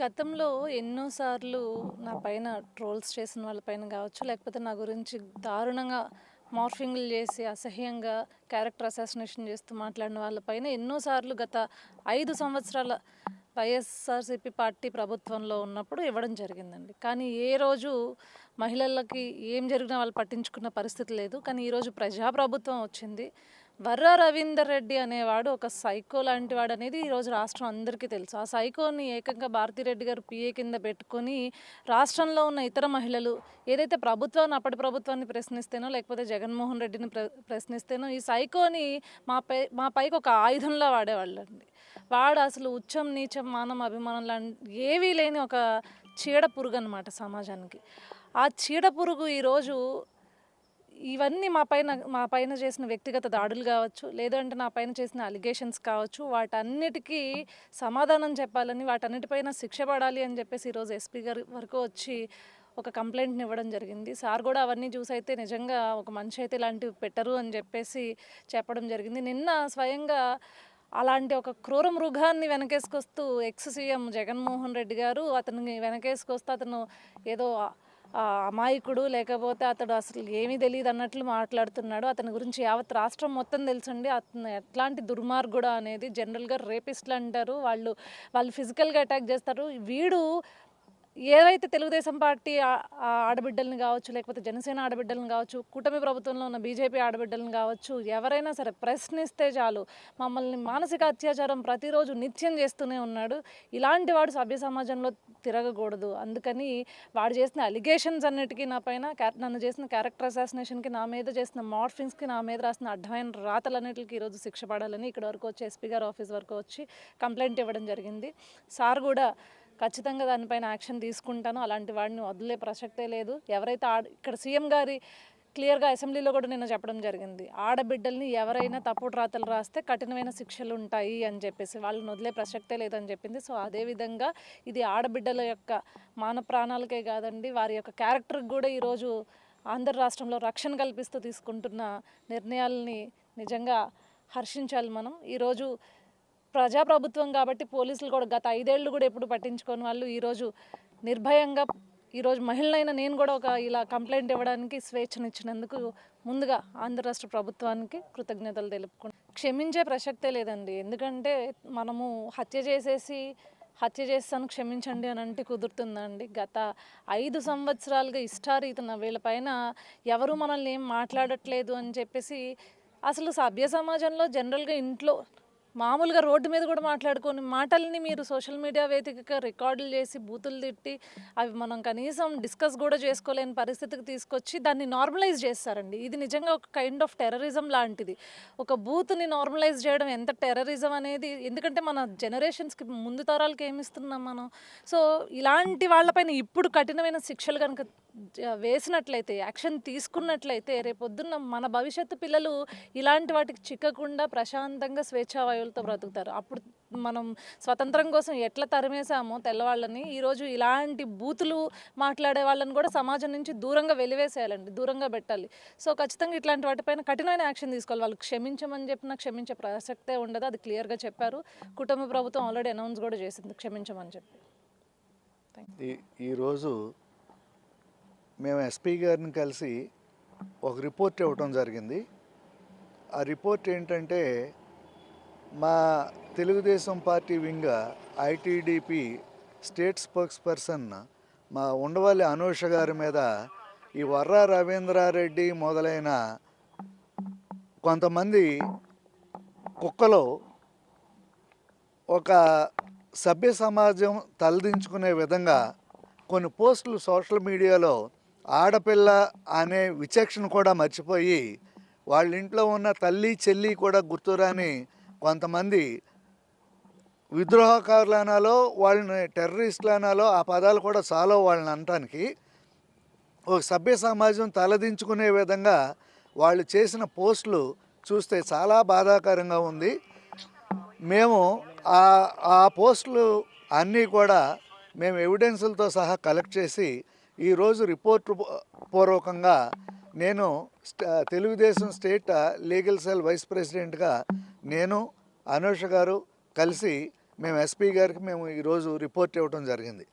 గతంలో ఎన్నోసార్లు నా పైన ట్రోల్స్ చేసిన వాళ్ళ పైన కావచ్చు లేకపోతే నా గురించి దారుణంగా మార్ఫింగ్లు చేసి అసహ్యంగా క్యారెక్టర్ అసాసినేషన్ చేస్తూ మాట్లాడిన వాళ్ళపైన ఎన్నోసార్లు గత ఐదు సంవత్సరాల వైఎస్ఆర్సీపీ పార్టీ ప్రభుత్వంలో ఉన్నప్పుడు ఇవ్వడం జరిగిందండి. కానీ ఏ రోజు మహిళలకి ఏం జరిగినా వాళ్ళు పట్టించుకున్న పరిస్థితి లేదు. కానీ ఈరోజు ప్రజాప్రభుత్వం వచ్చింది. వర్ర రవీందర్ రెడ్డి అనేవాడు ఒక సైకో లాంటి వాడు అనేది ఈరోజు రాష్ట్రం అందరికీ తెలుసు. ఆ సైకోని ఏకంగా భారతిరెడ్డి గారు పిఏ కింద పెట్టుకొని రాష్ట్రంలో ఉన్న ఇతర మహిళలు ఏదైతే ప్రభుత్వాన్ని అప్పటి ప్రభుత్వాన్ని ప్రశ్నిస్తేనో లేకపోతే జగన్మోహన్ రెడ్డిని ప్ర ప్రశ్నిస్తేనో ఈ సైకోని మా పై మా పైకి ఒక ఆయుధంలా వాడేవాళ్ళండి. వాడు అసలు ఉచ్చం నీచం మానం అభిమానం లాంటి ఏవీ లేని ఒక చీడ పురుగు అనమాట సమాజానికి. ఆ చీడ పురుగు ఈరోజు ఇవన్నీ మా పైన మా పైన చేసిన వ్యక్తిగత దాడులు కావచ్చు లేదంటే నా పైన చేసిన అలిగేషన్స్ కావచ్చు వాటన్నిటికీ సమాధానం చెప్పాలని వాటన్నిటిపైన శిక్ష పడాలి అని చెప్పేసి ఈరోజు ఎస్పీ గారి వరకు వచ్చి ఒక కంప్లైంట్ని ఇవ్వడం జరిగింది. సార్ కూడా అవన్నీ చూసి అయితే నిజంగా ఒక మనిషి అయితే ఇలాంటివి పెట్టరు అని చెప్పేసి చెప్పడం జరిగింది. నిన్న స్వయంగా అలాంటి ఒక క్రూర మృగాన్ని వెనకేసుకొస్తూ ఎక్స్ సీఎం జగన్మోహన్ రెడ్డి గారు అతన్ని వెనకేసుకొస్తూ అతను ఏదో అమాయకుడు లేకపోతే అతడు అసలు ఏమీ తెలియదు అన్నట్లు మాట్లాడుతున్నాడు. అతని గురించి యావత్ రాష్ట్రం మొత్తం తెలుసండి. అతను ఎట్లాంటి దుర్మార్గుడు అనేది జనరల్గా రేపిస్ట్లు అంటారు. వాళ్ళు వాళ్ళు ఫిజికల్గా అటాక్ చేస్తారు. వీడు ఏవైతే తెలుగుదేశం పార్టీ ఆడబిడ్డలను ఆడబిడ్డల్ని కావచ్చు లేకపోతే జనసేన ఆడబిడ్డలను కావచ్చు కూటమి ప్రభుత్వంలో ఉన్న బీజేపీ ఆడబిడ్డలను కావచ్చు ఎవరైనా సరే ప్రశ్నిస్తే చాలు. మమ్మల్ని మానసిక అత్యాచారం ప్రతిరోజు నిత్యం చేస్తూనే ఉన్నాడు. ఇలాంటి వాడు సభ్య సమాజంలో తిరగకూడదు. అందుకని వాడు చేసిన అలిగేషన్స్ అన్నిటికీ నా పైన నన్ను చేసిన క్యారెక్టర్ అసాసినేషన్కి నా మీద చేసిన మార్ఫింగ్స్కి నా మీద రాసిన అడ్డమైన రాతలన్నిటికీ ఈరోజు శిక్ష పడాలని ఇక్కడ వరకు వచ్చి ఎస్పీ గారు ఆఫీస్ వరకు వచ్చి కంప్లైంట్ ఇవ్వడం జరిగింది. సార్ కూడా ఖచ్చితంగా దానిపైన యాక్షన్ తీసుకుంటాను. అలాంటి వాడిని వదిలే ప్రసక్తే లేదు. ఎవరైతే ఆడ ఇక్కడ సీఎం గారి క్లియర్గా అసెంబ్లీలో కూడా నిన్న చెప్పడం జరిగింది. ఆడబిడ్డల్ని ఎవరైనా తప్పుడు రాతలు రాస్తే కఠినమైన శిక్షలు ఉంటాయి అని చెప్పేసి వాళ్ళని వదిలే ప్రసక్తే లేదని చెప్పింది. సో అదేవిధంగా ఇది ఆడబిడ్డల యొక్క మాన ప్రాణాలకే కాదండి వారి యొక్క క్యారెక్టర్కి కూడా ఈరోజు ఆంధ్ర రాష్ట్రంలో రక్షణ కల్పిస్తూ తీసుకుంటున్న నిర్ణయాలని నిజంగా హర్షించాలి మనం. ఈరోజు ప్రజాప్రభుత్వం కాబట్టి పోలీసులు కూడా గత ఐదేళ్ళు కూడా ఎప్పుడు పట్టించుకొని వాళ్ళు ఈరోజు నిర్భయంగా ఈరోజు మహిళలైన నేను కూడా ఒక ఇలా కంప్లైంట్ ఇవ్వడానికి స్వేచ్ఛనిచ్చినందుకు ముందుగా ఆంధ్ర రాష్ట్ర ప్రభుత్వానికి కృతజ్ఞతలు తెలుపుకుంటాను క్షమించే ప్రసక్తే లేదండి. ఎందుకంటే మనము హత్య చేసేసి హత్య చేస్తాను క్షమించండి అని అంటే కుదురుతుందండి. గత ఐదు సంవత్సరాలుగా ఇష్టారీతన వీళ్ళపైన ఎవరు మనల్ని ఏం మాట్లాడట్లేదు అని చెప్పేసి అసలు సభ్య సమాజంలో జనరల్గా ఇంట్లో మామూలుగా రోడ్డు మీద కూడా మాట్లాడుకొని మాటల్ని మీరు సోషల్ మీడియా వేదికగా రికార్డులు చేసి బూతులు తిట్టి అవి మనం కనీసం డిస్కస్ కూడా చేసుకోలేని పరిస్థితికి తీసుకొచ్చి దాన్ని నార్మలైజ్ చేస్తారండి. ఇది నిజంగా ఒక కైండ్ ఆఫ్ టెర్రరిజం లాంటిది. ఒక బూత్ని నార్మలైజ్ చేయడం ఎంత టెర్రరిజం అనేది ఎందుకంటే మన జనరేషన్స్కి ముందు తరాలకి ఏమిస్తున్నాం మనం? సో ఇలాంటి వాళ్ళపైన ఇప్పుడు కఠినమైన శిక్షలు కనుక వేసినట్లయితే యాక్షన్ తీసుకున్నట్లయితే రేపొద్దున్న మన భవిష్యత్తు పిల్లలు ఇలాంటి వాటికి చిక్కకుండా ప్రశాంతంగా స్వేచ్ఛావాయువులతో బ్రతుకుతారు. అప్పుడు మనం స్వతంత్రం కోసం ఎట్లా తరిమేశామో తెల్లవాళ్ళని ఈరోజు ఇలాంటి బూతులు మాట్లాడే వాళ్ళని కూడా సమాజం నుంచి దూరంగా వెలివేసేయాలండి దూరంగా పెట్టాలి. సో ఖచ్చితంగా ఇట్లాంటి వాటిపైన కఠినమైన యాక్షన్ తీసుకోవాలి. వాళ్ళు క్షమించమని చెప్పినా క్షమించే ప్రసక్తే ఉండదు అది క్లియర్గా చెప్పారు. కుటుంబ ప్రభుత్వం ఆల్రెడీ అనౌన్స్ కూడా చేసింది క్షమించమని చెప్పి. ఈరోజు మేము ఎస్పీ గారిని కలిసి ఒక రిపోర్ట్ ఇవ్వటం జరిగింది. ఆ రిపోర్ట్ ఏంటంటే మా Telugu Desam party wing ITDP state spokesperson మా ఉండవల్లి అనూష గారి మీద ఈ వర్ర రవీంద్రారెడ్డి మొదలైన కొంతమంది కుక్కలు ఒక సభ్య సమాజం తలదించుకునే విధంగా కొన్ని పోస్టులు సోషల్ మీడియాలో ఆడపిల్ల అనే విచక్షణ కూడా మర్చిపోయి వాళ్ళ ఇంట్లో ఉన్న తల్లి చెల్లి కూడా గుర్తురాని కొంతమంది విద్రోహకారులు అనాలో వాళ్ళని టెర్రరిస్టులు అనాలో ఆ పదాలు కూడా చాలో వాళ్ళని అనటానికి ఒక సభ్య సమాజం తలదించుకునే విధంగా వాళ్ళు చేసిన పోస్టులు చూస్తే చాలా బాధాకరంగా ఉంది. మేము ఆ ఆ పోస్టులు అన్నీ కూడా మేము ఎవిడెన్సులతో సహా కలెక్ట్ చేసి ఈరోజు రిపోర్ట్ పూర్వకంగా నేను Telugu Desam state legal cell vice ప్రెసిడెంట్గా నేను అనూష గారు కలిసి మేము ఎస్పీ గారికి మేము ఈరోజు రిపోర్ట్ ఇవ్వడం జరిగింది.